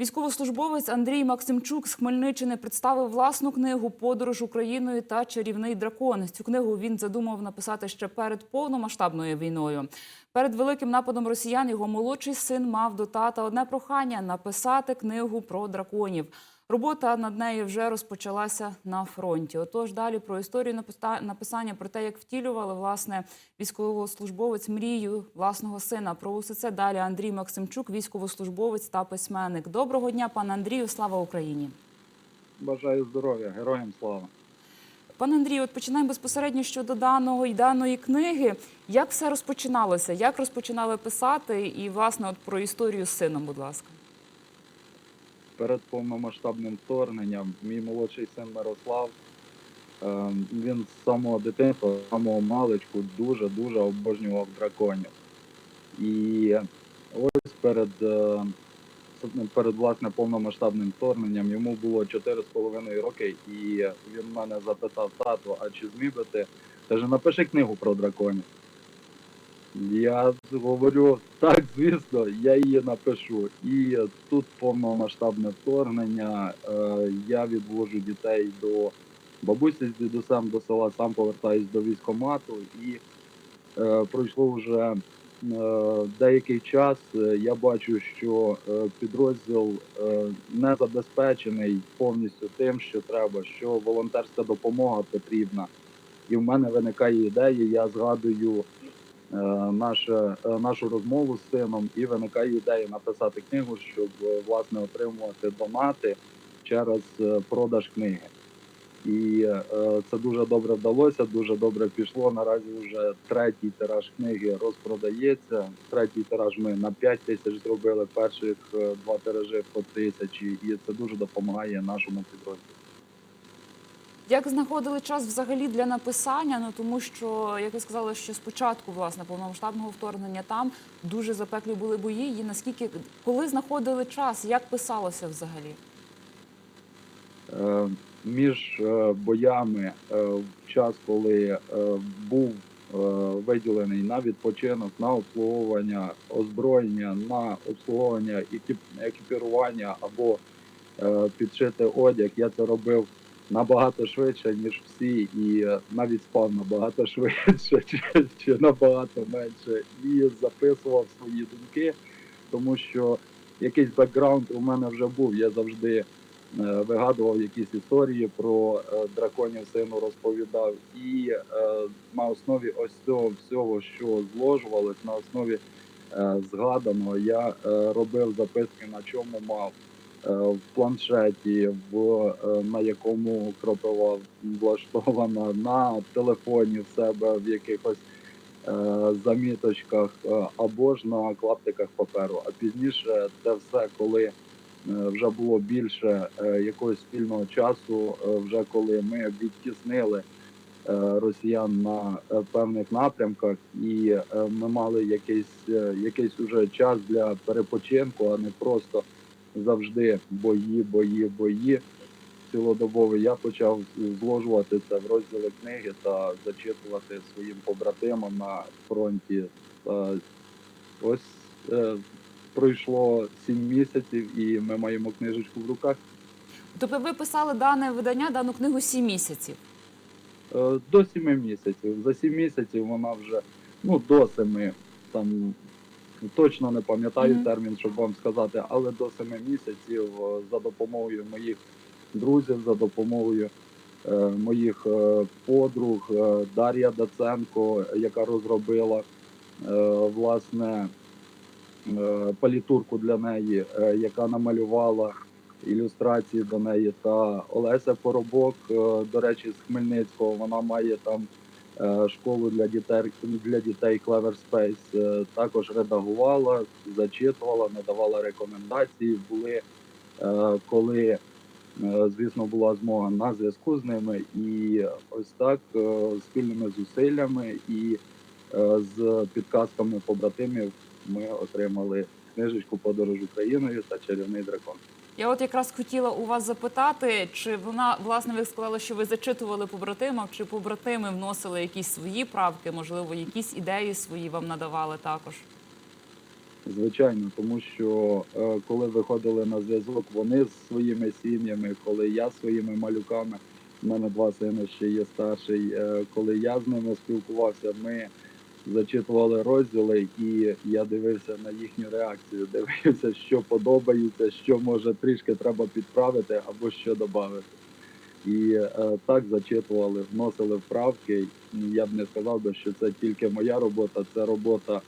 Військовослужбовець Андрій Максимчук з Хмельниччини представив власну книгу Подорож Україною та чарівний дракон. Цю книгу він задумав написати ще перед повномасштабною війною. Перед великим нападом росіян його молодший син мав до тата одне прохання написати книгу про драконів. Робота над нею вже розпочалася на фронті. Отож, далі про історію написання про те, як втілювали власне військовослужбовець мрію власного сина. Про усе це далі Андрій Максимчук, військовослужбовець та письменник. Доброго дня, пане Андрію. Слава Україні. Бажаю здоров'я, героям слава. Пане Андрію, от починаємо безпосередньо щодо даного і даної книги. Як все розпочиналося? Як розпочинали писати? І власне, от про історію з сином, будь ласка. Перед повномасштабним вторгненням мій молодший син Мирослав. е, Він з самого дитинства, з самого маличку, дуже дуже обожнював драконів. І ось перед, е, перед власне повномасштабним вторгненням йому було 4,5 роки, і він мене запитав тату, а чи зміг би ти? Каже, напиши книгу про драконів. Я говорю, так, звісно, я її напишу. І тут повномасштабне вторгнення. Е, я відвожу дітей до бабусі з дідусем до села, сам повертаюсь до військкомату. І е, пройшло вже е, деякий час. Я бачу, що підрозділ не забезпечений повністю тим, що треба, що волонтерська допомога потрібна. І в мене виникає ідея, я згадую е, наше, е, нашу розмову з сином, і виникає ідея написати книгу, щоб е, власне отримувати донати через продаж книги. І це дуже добре вдалося, дуже добре пішло. Наразі вже третій тираж книги розпродається. Третій тираж ми на 5 тисяч зробили. Перших два тиражі по тисячі, і це дуже допомагає нашому підрозділу. Як знаходили час взагалі для написання? Ну тому що, як ви сказали, що спочатку власне повномасштабного вторгнення там дуже запеклі були бої. І наскільки коли знаходили час, як писалося взагалі? Е, між е, боями е, в час, коли е, був е, виділений на відпочинок, на обслуговування озброєння, на обслуговування екіп- екіпірування або е, підшити одяг, я це робив набагато швидше, ніж всі, і е, навіть спав набагато швидше, чи, чи набагато менше, і записував свої думки, тому що якийсь бекграунд у мене вже був. Я завжди е, вигадував якісь історії про е, драконів сину розповідав. І на основі ось цього всього, що зложувалось, на основі згаданого, я робив записки, на чому мав. Е, В планшеті, в е, на якому кропива влаштована, на телефоні в себе в якихось е, заміточках або ж на клаптиках паперу. А пізніше це все, коли вже було більше якогось спільного часу, вже коли ми відтіснили росіян на певних напрямках, і ми мали якийсь, якийсь уже час для перепочинку, а не просто завжди бої, бої, бої. Цілодобово я почав зложувати це в розділи книги та зачитувати своїм побратимам на фронті. Ось е, пройшло сім місяців, і ми маємо книжечку в руках. Тобто ви писали дане видання, дану книгу сім місяців. Е, До сіми місяців. За сім місяців вона вже ну до семи. Там точно не пам'ятаю Мгм. термін, щоб вам сказати, але до семи місяців е, за допомогою моїх друзів, за допомогою е, моїх е, подруг е, Дар'я Даценко, яка розробила е, власне е, палітурку для неї, е, яка намалювала ілюстрації до неї, та Олеся Поробок, до речі, з Хмельницького. Вона має там школу для дітей для дітей Clever Space. Е, Також редагувала, зачитувала, надавала рекомендації. Були е, коли, е, звісно, була змога на зв'язку з ними, і ось так е, спільними зусиллями і е, з підказками побратимів ми отримали книжечку Подорож Україною та чарівний дракон. Я от якраз хотіла у вас запитати, чи вона власне ви сказали, що ви зачитували побратимам, чи побратими вносили якісь свої правки, можливо, якісь ідеї свої вам надавали також. Звичайно, тому що е, коли виходили на зв'язок вони з своїми сім'ями, коли я з своїми малюками, в мене два сини ще є старший. е, коли я з ними спілкувався, ми зачитували розділи, і я дивився на їхню реакцію, дивився, що подобається, що може трішки треба підправити або що додати. І е, так зачитували, вносили вправки. Я б не сказав би, що це тільки моя робота, це робота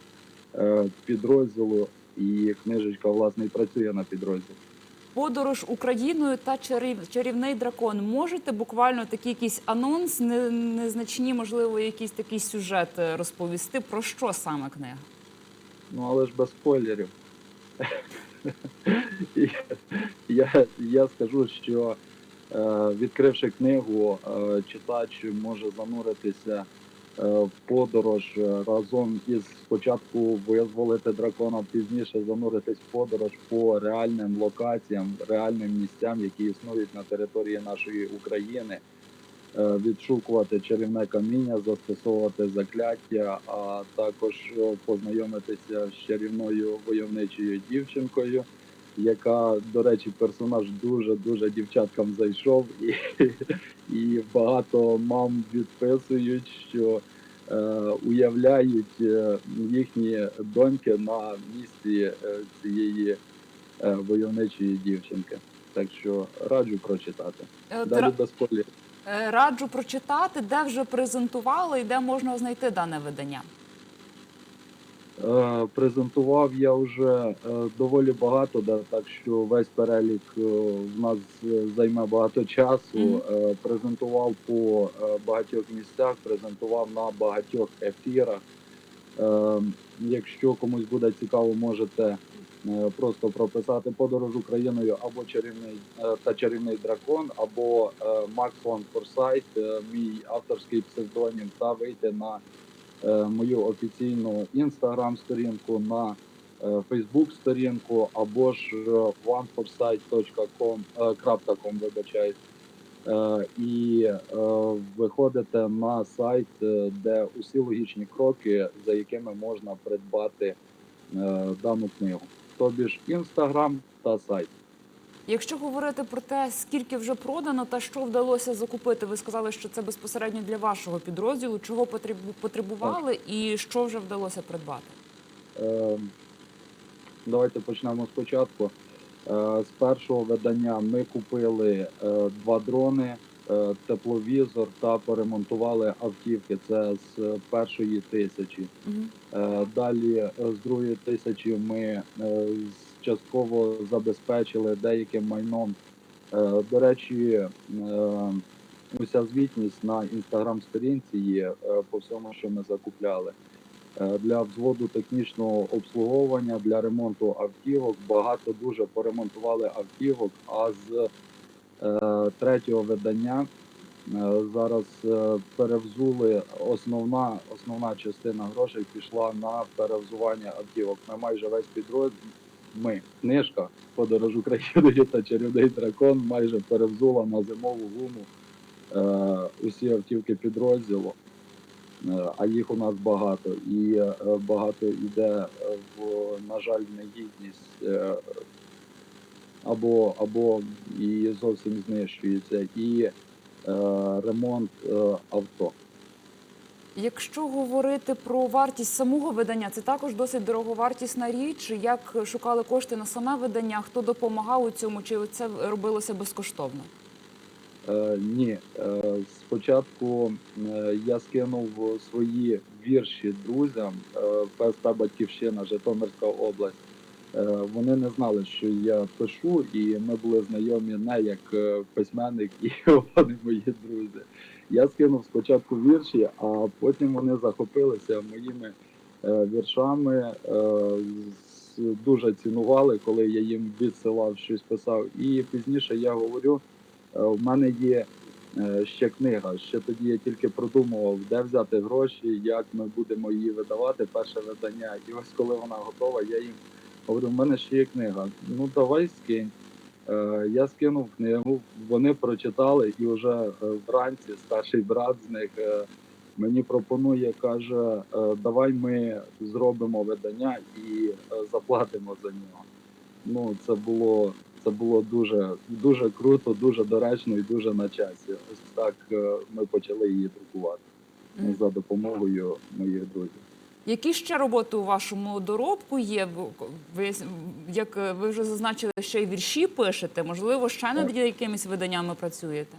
е, підрозділу, і книжечка власне і працює на підрозділі. Подорож Україною та чарівний дракон. Можете буквально такий якийсь анонс, незначні, можливо, якийсь такий сюжет е, розповісти. Про що саме книга? Ну але ж без спойлерів. Я, я скажу, що е, відкривши книгу, е, читач може зануритися в подорож е, разом із спочатку визволити дракона, пізніше зануритись в подорож по реальним локаціям, реальним місцям, які існують на території нашої України. е, Відшукувати чарівне каміння, застосовувати закляття, а також е, познайомитися з чарівною войовничою дівчинкою, яка, до речі, персонаж дуже дуже дівчаткам зайшов, і, і багато мам відписують, що е, уявляють е, їхні доньки на місці е, цієї е, войовничої дівчинки. Так що раджу прочитати. Далі без спойлерів. е, Раджу прочитати, де вже презентували і де можна знайти дане видання. Е, Презентував я вже е, доволі багато, да, так що весь перелік е, в нас займе багато часу. Мгм. Е, Презентував по багатьох місцях, презентував на багатьох ефірах. Якщо комусь буде цікаво, можете просто прописати подорож Україною або чарівний та чарівний дракон, або Макс Фон Форсайт, мій авторський псевдонім, та вийти на мою офіційну інстаграм-сторінку, на Фейсбук сторінку або ж е, oneforsight.com, е, крапка .com, вибачаюсь. Е, І е, виходите на сайт, е, де усі логічні кроки, за якими можна придбати е, дану книгу. Тобі ж інстаграм та сайт. Якщо говорити про те, скільки вже продано та що вдалося закупити, ви сказали, що це безпосередньо для вашого підрозділу. Чого потребу- потребували і що вже вдалося придбати? Е, Давайте почнемо спочатку. Е, З першого видання ми купили е, два дрони, е, тепловізор та поремонтували автівки. Це з першої тисячі. Е, Далі з другої тисячі ми з- частково забезпечили деяким майном. Е, До речі, е, уся звітність на інстаграм-сторінці є е, по всьому, що ми закупляли. Для взводу технічного обслуговування, для ремонту автівок. Багато дуже поремонтували автівок. А з третього видання Зараз перевзули основна основна частина грошей пішла на перевзування автівок. Ми майже весь підрозділ. Ми книжка Подорож Україною та чарівний дракон майже перевзула на зимову гуму е, усі автівки підрозділу. Е, А їх у нас багато, і е, багато йде е, в, на жаль, негідність е, або, або і зовсім знищується. І е, ремонт е, авто. Якщо говорити про вартість самого видання, це також досить дороговартісна річ. Як шукали кошти на саме видання? Хто допомагав у цьому? Чи це робилося безкоштовно? Е, ні, е, спочатку е, я скинув свої вірші друзям е, та батьківщина, Житомирська область. Е, вони не знали, що я пишу, і ми були знайомі не як е, письменник, і вони мої друзі. Я скинув спочатку вірші, а потім вони захопилися моїми е, віршами. е, Дуже цінували, коли я їм відсилав щось писав. І пізніше я говорю. Е, У мене є ще книга. Ще тоді я тільки продумував, де взяти гроші, як ми будемо її видавати, перше видання. І ось коли вона готова, я їм говорю, у мене ще є книга. Ну давай скинь. Е, Я скинув книгу, вони прочитали, і вже е, вранці старший брат з них е, Мені пропонує, каже, давай ми зробимо видання і заплатимо за нього. Ну, це було, це було дуже, дуже круто, дуже доречно і дуже на часі. Ось так ми почали її друкувати за допомогою моїх друзів. Які ще роботи у вашому доробку є? Ви як е, ви вже зазначили, ще й вірші пишете? Можливо, ще над якимись виданнями працюєте?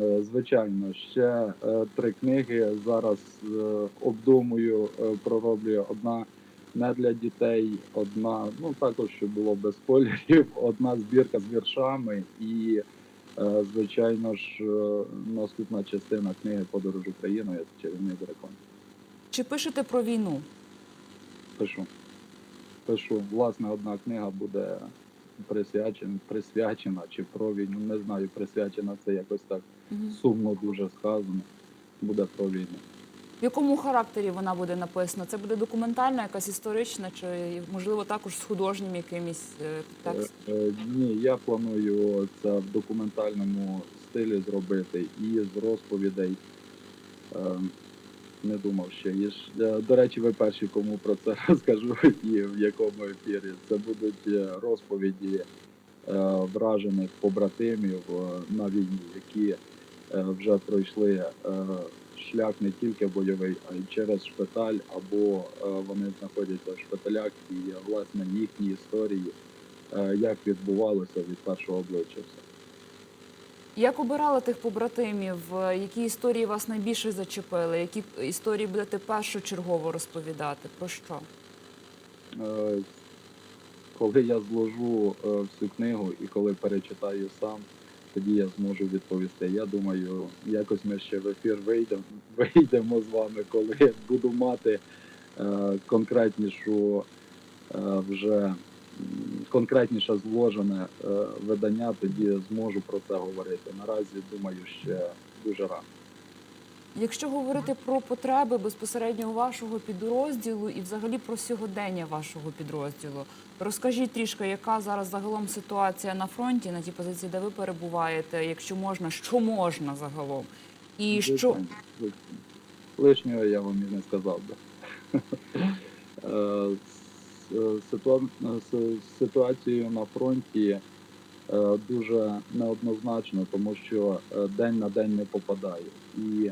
Е, Звичайно, ще е, три книги зараз обдумую, пророблюю. Одна не для дітей, одна, ну також щоб було без спойлерів, одна збірка з віршами і, звичайно ж, наступна частина книги Подорож Україною Чарівний дракон. Чи пишете про війну? Пишу. Пишу, власне, одна книга буде присвячена, присвячена чи про війну. Не знаю, присвячена це якось так сумно дуже сказано. Буде про війну. В якому характері вона буде написана? Це буде документальна, якась історична, чи можливо також з художнім якимось е, текстом? Е, е, Ні, я планую це в документальному стилі зробити і з розповідей. Е, Не думав ще. Ж, е, До речі, ви перші, кому про це розкажу і в якому ефірі. Це будуть е, розповіді е, вражених побратимів на війні, які вже пройшли шлях не тільки бойовий, а й через шпиталь, або вони знаходяться в шпиталях і власне їхні історії, як відбувалося від першого обличчя. Як обирали тих побратимів? Е, Які історії вас найбільше зачепили? Які історії будете першочергово розповідати? Про що? Е, Коли я зложу е, всю книгу і коли перечитаю сам, тоді я зможу відповісти. Я думаю, якось ми ще в ефір вийдемо, вийдемо з вами, коли буду мати конкретнішу вже конкретніше зложене е, видання, тоді зможу про це говорити. Наразі думаю, ще дуже рано. Якщо говорити про потреби безпосередньо вашого підрозділу і взагалі про сьогодення вашого підрозділу, розкажіть трішки, яка зараз загалом ситуація на фронті, на тій позиції, де ви перебуваєте, якщо можна, що можна загалом, і що Звичайно, звичайно. лишнього я вам і не сказав би. Е, е, ситуа- е, с- на фронті е, дуже неоднозначно, тому що день на день не попадає. І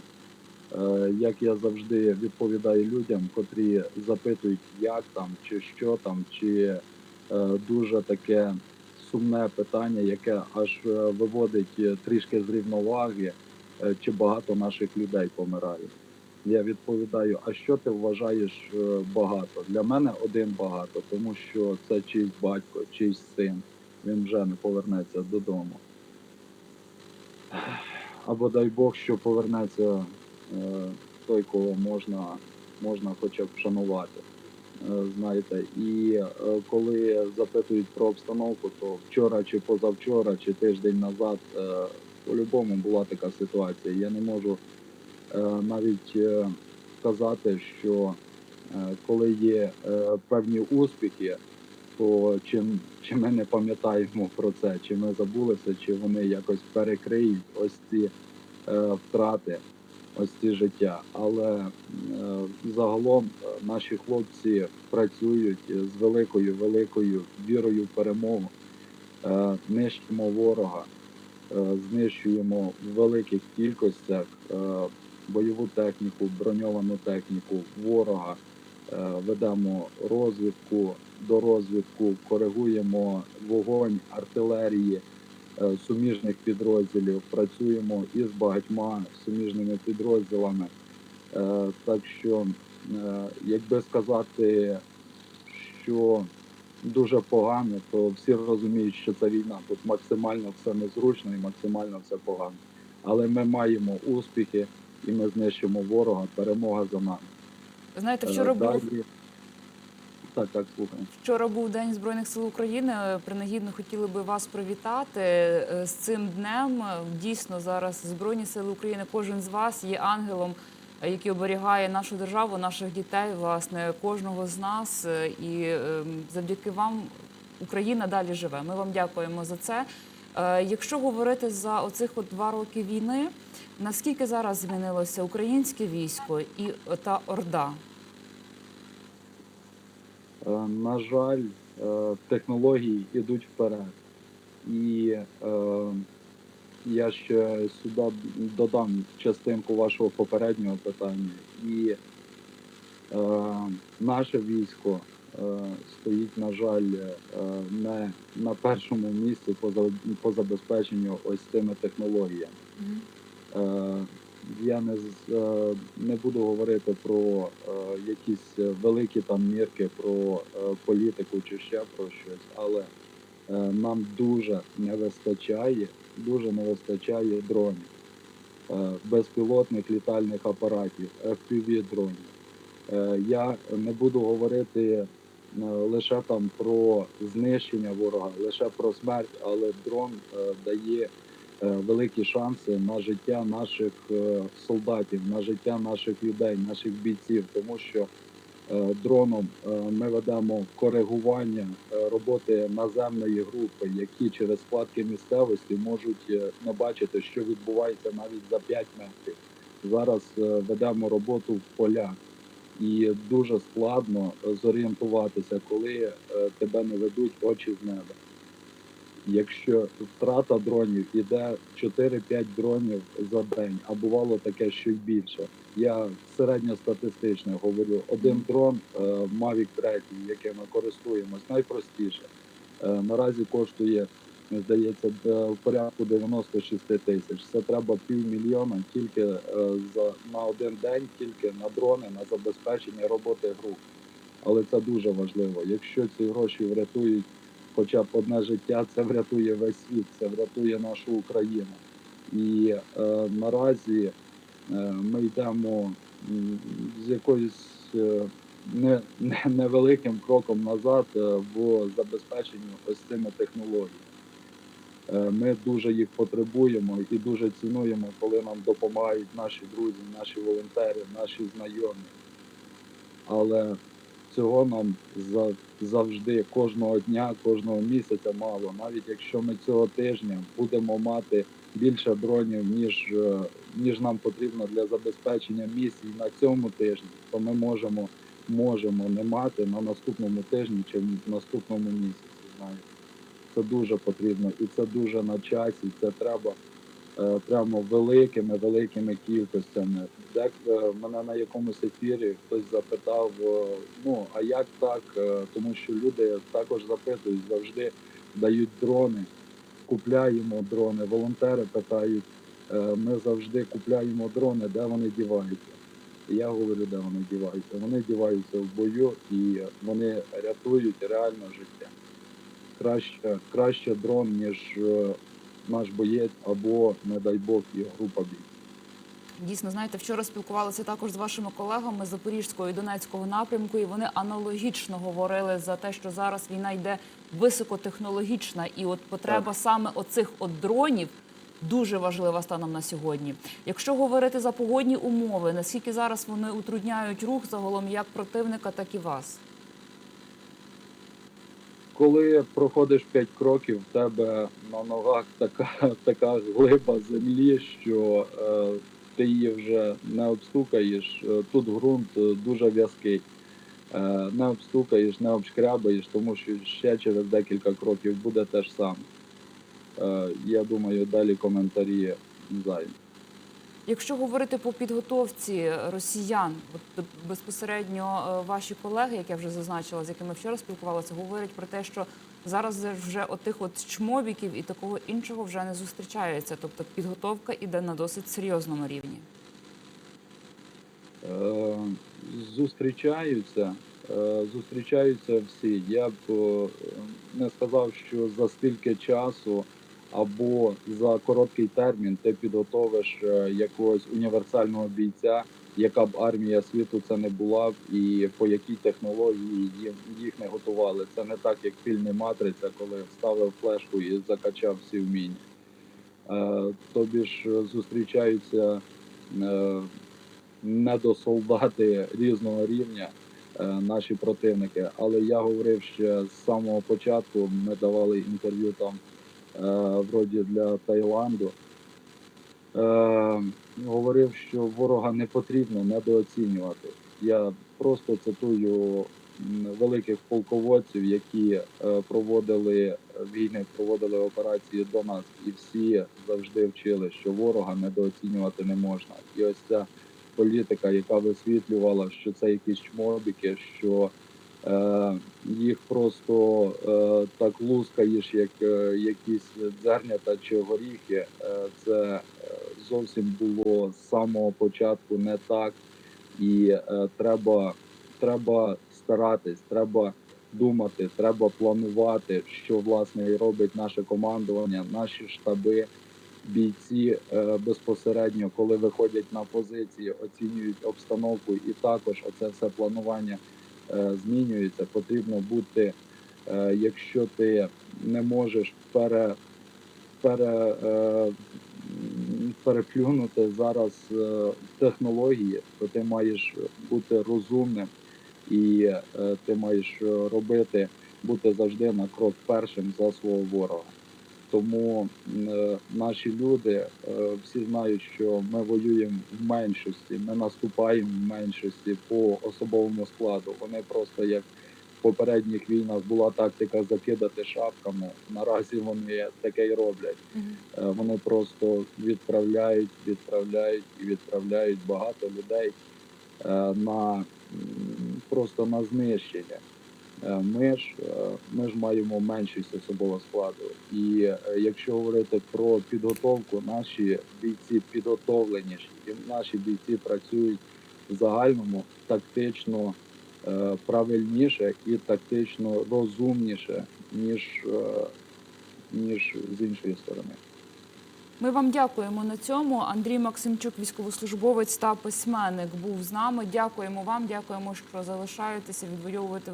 як я завжди відповідаю людям, котрі запитують, як там, чи що там, чи дуже таке сумне питання, яке аж виводить трішки з рівноваги чи багато наших людей помирає. Я відповідаю: а що ти вважаєш е, багато? Для мене один багато, тому що це чийсь батько, чийсь син. Він вже не повернеться додому. Або дай Бог, що повернеться е, той, кого можна, можна хоча б вшанувати. Е, знаєте, і коли запитують про обстановку, то вчора чи позавчора, чи тиждень назад по-любому була така ситуація. Я не можу навіть е, сказати, що е, коли є е, певні успіхи, то чи, чи ми не пам'ятаємо про це, чи ми забулися, чи вони якось перекриють ось ці е, втрати, ось ці життя. Але е, загалом е, наші хлопці працюють з великою великою вірою в перемогу. Е, нищимо ворога, е, знищуємо в великих кількостях е, бойову техніку, броньовану техніку ворога, е, ведемо розвідку до розвідку, коригуємо вогонь артилерії е, суміжних підрозділів, працюємо із багатьма суміжними підрозділами. Е, Так що, якби сказати, що дуже погано, то всі розуміють, що це війна. Тут максимально все незручно і максимально все погано. Але ми маємо успіхи і ми знищимо ворога. Перемога за нами. знаєте, Е, вчора був Так, так, слухаю. Вчора був День Збройних сил України. Принагідно хотіли би вас привітати е, з цим днем. Дійсно, зараз Збройні сили України, кожен з вас є ангелом, який оберігає нашу державу, наших дітей, власне, кожного з нас. Е, І е, завдяки вам Україна далі живе. Ми вам дякуємо за це. Е, Якщо говорити за оцих от два роки війни, наскільки зараз змінилося українське військо і та орда? Е, На жаль, е, технології йдуть вперед. І е, я ще сюди додам частинку вашого попереднього питання. І е, наше військо е, стоїть, на жаль, е, не на першому місці по, забезпеченню ось цими технологіями. Е, Я не, е, не буду говорити про е, якісь е, великі там мірки, про е, політику чи ще про щось, але е, нам дуже не вистачає, дуже не вистачає дронів, е, безпілотних літальних апаратів, fpv дронів. Е, Я не буду говорити е, лише там про знищення ворога, лише про смерть, але дрон е, дає е, великі шанси на життя наших е, солдатів, на життя наших людей, наших бійців, тому що е, дроном е, ми ведемо коригування е, роботи наземної групи, які через складки місцевості можуть е, не бачити, що відбувається навіть за 5 метрів. Зараз е, ведемо роботу в полях. І дуже складно зорієнтуватися, коли е, тебе не ведуть очі з неба якщо втрата дронів іде 4-5 дронів за день, а бувало таке, що й більше. Я середньостатистично говорю, один дрон е, Mavic 3, яким ми користуємось, найпростіше. Е, наразі коштує, здається, в порядку 96 тисяч. Це треба півмільйона тільки е, за на один день, тільки на дрони, на забезпечення роботи груп. Але це дуже важливо. Якщо ці гроші врятують хоча б одне життя, це врятує весь світ, це врятує нашу Україну. І е, наразі е, ми йдемо з якоюсь е, не, не, невеликим кроком назад е, в забезпеченні ось цими технологіями. Е, Ми дуже їх потребуємо і дуже цінуємо, коли нам допомагають наші друзі, наші волонтери, наші знайомі. Але цього нам завжди кожного дня, кожного місяця мало. Навіть якщо ми цього тижня будемо мати більше дронів, ніж, е, ніж нам потрібно для забезпечення місій на цьому тижні, то ми можемо, можемо не мати на наступному тижні чи в наступному місяці. Знаєте. Це дуже потрібно і це дуже на часі. Це треба е, прямо великими великими кількостями. Дек е, мене на якомусь ефірі хтось запитав: е, ну а як так? Е, Тому що люди також запитують, завжди дають дрони, купляємо дрони. Волонтери питають, е, ми завжди купляємо дрони, де вони діваються. Я говорю, де вони діваються. Вони діваються в бою і вони рятують реально життя. Краще, краще дрон, ніж е, наш боєць або, не дай Бог, і група бійців. Дійсно, знаєте, вчора спілкувалися також з вашими колегами з Запорізького і Донецького напрямку, і вони аналогічно говорили за те, що зараз війна йде високотехнологічна, і от потреба Так. саме оцих от дронів дуже важлива станом на сьогодні. Якщо говорити за погодні умови, наскільки зараз вони утрудняють рух загалом як противника, так і вас? Коли проходиш 5 кроків, в тебе на ногах така, така глиба землі, що е, ти її вже не обстукаєш. Е, Тут ґрунт е, дуже в'язкий. Е, не обстукаєш, не обшкрябаєш, тому що ще через декілька кроків буде те ж саме. Я думаю, далі коментарі зайві. Якщо говорити по підготовці росіян, от безпосередньо е, ваші колеги, як я вже зазначила, з якими вчора спілкувалася, говорять про те, що зараз вже отих от чмобіків і такого іншого вже не зустрічається. Тобто підготовка іде на досить серйозному рівні. Е, зустрічаються, е, зустрічаються всі. Я б не сказав, що за стільки часу або за короткий термін ти підготовиш е, якогось універсального бійця, яка б армія світу це не була і по якій технології їх не готували. Це не так, як в фільмі Матриця, коли вставив флешку і закачав всі вміння. Е, Тобі ж зустрічаються е, недосолдати різного рівня наші противники. Але я говорив ще з самого початку, ми давали інтерв'ю там вроді для Таїланду. Е, говорив, що ворога не потрібно недооцінювати. Я просто цитую великих полководців, які е, проводили війни, проводили операції до нас, і всі завжди вчили, що ворога недооцінювати не можна. І ось ця політика, яка висвітлювала, що це якісь чмобіки, що е, їх просто е, так лускаєш, як е, якісь дзернята чи горіхи. Е, це е, зовсім було з самого початку не так. І е, треба, треба старатись, треба думати, треба планувати, що власне робить наше командування, наші штаби, бійці е, безпосередньо, коли виходять на позиції, оцінюють обстановку, і також оце все планування е, змінюється. Потрібно бути, е, якщо ти не можеш пере, пере, е, переплюнути зараз е, технології, то ти маєш бути розумним і е, ти маєш е, робити, бути завжди на крок першим за свого ворога. Тому е, наші люди е, всі знають, що ми воюємо в меншості, ми наступаємо в меншості по особовому складу. Вони просто як в попередніх війнах була тактика закидати шапками. Наразі вони таке й роблять. Е, Вони просто відправляють, відправляють і відправляють багато людей е, на просто на знищення. Е, Ми ж, е, ми ж маємо меншість особового складу. І е, якщо говорити про підготовку, наші бійці підготовленіші, і наші бійці працюють в загальному тактично правильніше і тактично розумніше, ніж, ніж з іншої сторони. Ми вам дякуємо на цьому. Андрій Максимчук, військовослужбовець та письменник, був з нами. Дякуємо вам. Дякуємо, що залишаєтеся, відвоювати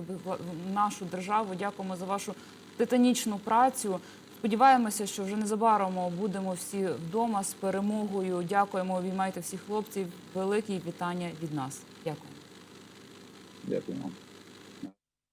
нашу державу. Дякуємо за вашу титанічну працю. Сподіваємося, що вже незабаром будемо всі вдома з перемогою. Дякуємо, обіймайте всіх хлопців. Великі вітання від нас. Дякую. Дякую.